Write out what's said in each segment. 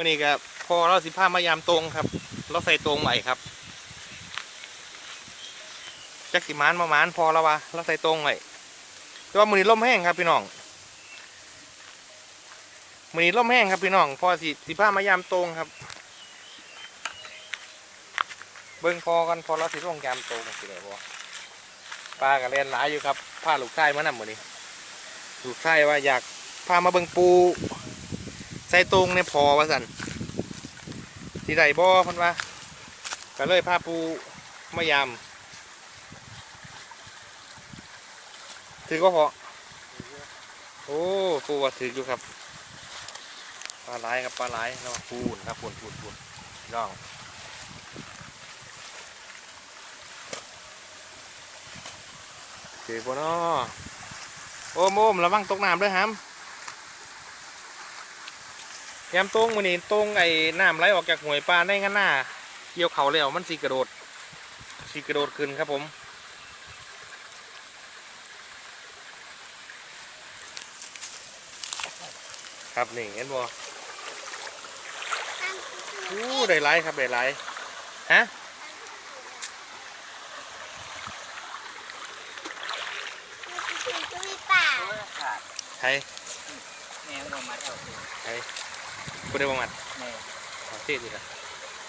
มื่อนี้ก็พอเราสิผ้ามายามตรงครับ เราใส่ตรงใหม่ครับจักสิมานมามานพอแล้ววะเราใส่ตรงใหม่แต่ว่ามือนี้ล่มแห้งครับพี่น้องมือนี้ล่มแห้งครับพี่น้อง พอสิสิผ้ามายามตรงครับ เบิ่งพอกันพอเราสิลงยามตรงสิได้บ่ปลากับเล่นหลายอยู่ครับพาลูกชายมานำมื้อนี้ลูกชายว่าอยากพามาเบิ่งปู ใส่ตรงเนี่ยพอว่าสันที่ใดบ่เพันว่าก็เลยพาปูมายามถือก็พอโอ้ปูว่าถืออยู่ครับปลาไหลครับปลาไหลแล้วปูนครับปูนปูนปูนพี่องถือบ่เนาะโอ้มโอมระวังตกน้ำด้วยฮัม ยามตรงมันนี่ตรงไอ้น้ำไหลออกจากห่วยปลาได้งั้นหน้าเกี่ยวเขาแล้วมันสีกระโดดสีกระโดดขึ้นครับผมครับนี่เห็นบ่อู้ได้ไรครับได้ไรฮะถึงจะมีป่าใครแมวเรามาเอาสิใคร กูได้ประมัดแมวเอาสิสิละ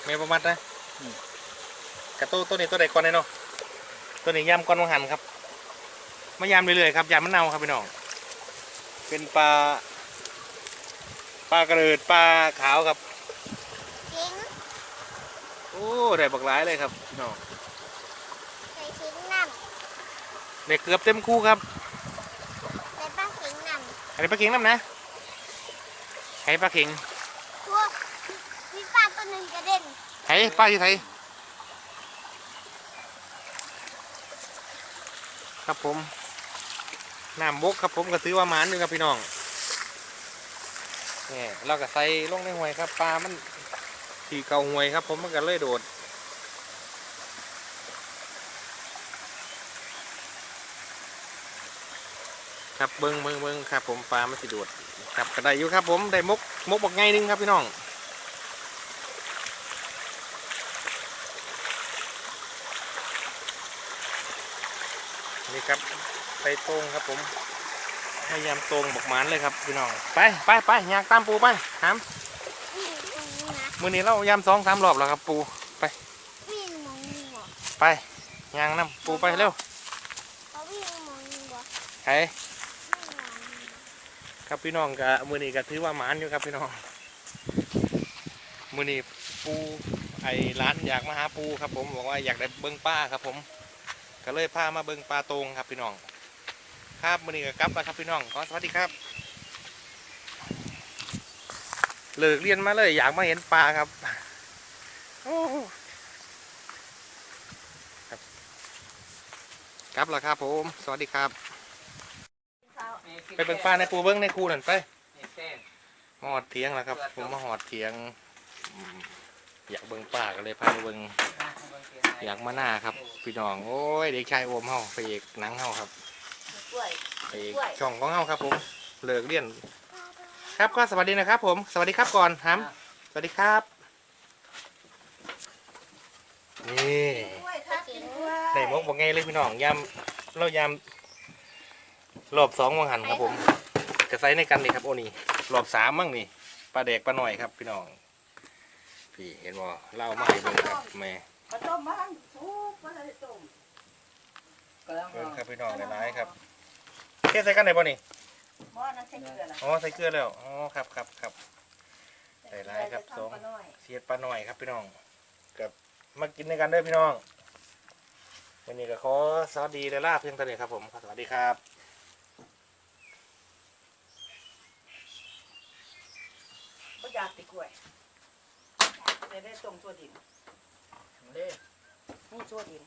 ไม่ประมัดนะอืมกระตู้ตัวนี้ตัวใดก่อนเลยเนาะตัวนี้ยำก้อนวังหันครับมายำเรื่อยๆครับยำมะนาวครับพี่น้องเป็นปลาปลากระเดิดปลาขาวครับทิ้งโอ้ได้บักหลายเลยครับพี่น้องใส่ทิ้งน้ได้เกือบเต็มคู่ครับำใส่ป้าทิ้งน้อันนี้ปลาเข็งน้ำนะให้ปลาเข็งำพวก มีปลาตัวหนึ่งกระเด็นให้ปลาอยู่ไทยครับผมน้ำบกครับผมก็ถือว่าหมานอยู่งครับพี่น้องนี่เราก็ใส่ลงในห่วยครับปลามันที่เกาห่วยครับผมมันก็เลยโดดครับเบิ้งเบิ้งเบิ้งครับผมปลามันสิโดดครับก็ได้อยู่ครับผมได้มกมกบักไงหนึงครับพี่น้อง นี่ครับไปตรงครับผมพยายามตรงบักหมานเลยครับพี่น้องไปไปไปยางตามปูไปหามวิ่งตรงนี้นะมือนี้เรายามสองสามรอบแล้วครับปูไปวิ่งมองนี่บ่ไปยางน้ำปูไปเร็วเขาวิ่งมองนี่บ่ใครวิ่งมองนี่ครับพี่น้องกับมือนี้ก็ถือว่าหมานอยู่ครับพี่น้องมือนี้ปูไอ้ร้านอยากมาหาปูครับผมบอกว่าอยากได้เบิ้งป้าครับผม ก็เลยพามาเบิ้งปลาตรงครับพี่น้อง ครับมือนี้ก็กลับแล้วครับพี่น้องขอสวัสดีครับเลิกเรียนมาเลยอยากมาเห็นปลาครับโอ้ครับกลับแล้วครับผม สวัสดีครับ ไปเบิ้งปลาในปูเบิ้งในคูนั่นไปเต้นมาหอดเทียงแล้วครับ ผมมาหอดเทียง อยากเบิ้งป่าก็เลยพาเบิ้งอยากมาหน้าครับ พี่น้องโอ้ยเด็กชายโอมเฮาไปเอกหนังเฮาครับไปเอกช่องของเฮาครับ ผมเลิกเรียน ครับก็สวัสดีนะครับ ผม สวัสดีครับก่อนฮัมสวัสดีครับนี่กล้วยครับกินกล้วยได้มกบอกไงเลยพี่น้องยำเรายำรอบสองวังหันครับผมจะใส่ในกันนี่ครับโอนี่รอบสามมั่งนี่ปลาแดกปลาหน่อยครับพี่น้อง พี่เห็นบ่เล่ามาให้เบิ่งครับแม่มาต้มมันโอ้มาได้ต้มก็ต้องเบิ่งครับพี่น้องหลายๆครับเทใส่กันได้บ่นี่หม้อนั้นใส่เกลือละอ๋อใส่เกลือแล้วอ๋อครับครับครับหลายๆครับสองปลาน้อยเสียดปลาหน่อยครับพี่น้องกับมากินในกันเด้อพี่น้องวันนี้ก็ขอสวัสดีและลาเพียงเท่านี้ครับผมสวัสดีครับก็อยากติกล้วย ได้ได้ต้มตัวดินเด้นี่ตัวดิน